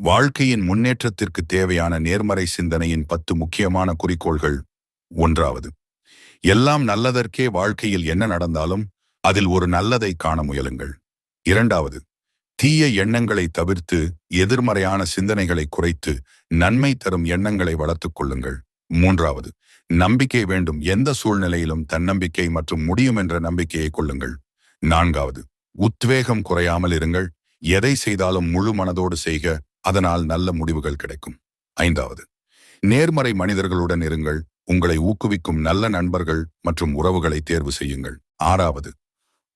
வாழ்க்கையின் முன்னேற்றத்திற்கு தேவையான நேர்மறை சிந்தனையின் பத்து முக்கியமான குறிக்கோள்கள். ஒன்றாவது எல்லாம் நல்லதற்கே வாழ்க்கையில் என்ன நடந்தாலும் அதில் ஒரு நல்லதை காண முயலுங்கள். இரண்டாவது தீய எண்ணங்களை தவிர்த்து எதிர்மறையான சிந்தனைகளை குறைத்து நன்மை தரும் எண்ணங்களை வளர்த்துக் கொள்ளுங்கள். மூன்றாவது நம்பிக்கை வேண்டும். எந்த சூழ்நிலையிலும் தன்னம்பிக்கை மற்றும் முடியும் என்ற நம்பிக்கையை கொள்ளுங்கள். நான்காவது உத்வேகம் குறையாமல் இருங்கள். எதை செய்தாலும் முழு மனதோடு செய்க. அதனால் நல்ல முடிவுகள் கிடைக்கும். ஐந்தாவது நேர்மறை மனிதர்களுடன் இருங்கள். உங்களை ஊக்குவிக்கும் நல்ல நண்பர்கள் மற்றும் உறவுகளை தேர்வு செய்யுங்கள். ஆறாவது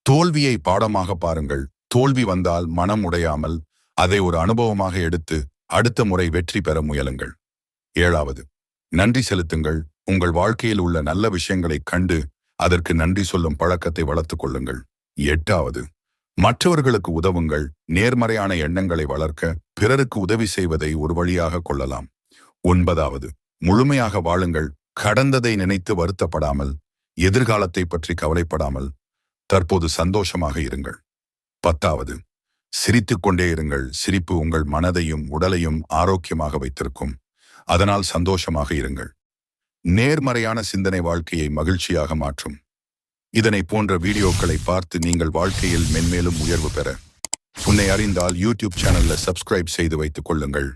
தோல்வியை பாடமாக பாருங்கள். தோல்வி வந்தால் மனம் உடையாமல் அதை ஒரு அனுபவமாக எடுத்து அடுத்த முறை வெற்றி பெற முயலுங்கள். ஏழாவது நன்றி செலுத்துங்கள். உங்கள் வாழ்க்கையில் உள்ள நல்ல விஷயங்களைக் கண்டு அதற்கு நன்றி சொல்லும் பழக்கத்தை வளர்த்துக் கொள்ளுங்கள். எட்டாவது மற்றவர்களுக்கு உதவுங்கள் நேர்மறையான எண்ணங்களை வளர்க்க பிறருக்கு உதவி செய்வதை ஒரு வழியாக கொள்ளலாம். ஒன்பதாவது முழுமையாக வாழுங்கள். கடந்ததை நினைத்து வருத்தப்படாமல் எதிர்காலத்தை பற்றி கவலைப்படாமல் தற்போது சந்தோஷமாக இருங்கள். பத்தாவது சிரித்து கொண்டே இருங்கள். சிரிப்பு உங்கள் மனதையும் உடலையும் ஆரோக்கியமாக வைத்திருக்கும். அதனால் சந்தோஷமாக இருங்கள். நேர்மறையான சிந்தனை வாழ்க்கையை மகிழ்ச்சியாக மாற்றும். இதனை போன்ற வீடியோக்களை பார்த்து நீங்கள் வாழ்க்கையில் மென்மேலும் உயர்வு பெற. உன்னை அறிந்தால் யூடியூப் சேனல்ல சப்ஸ்கிரைப் செய்து வைத்துக் கொள்ளுங்கள்.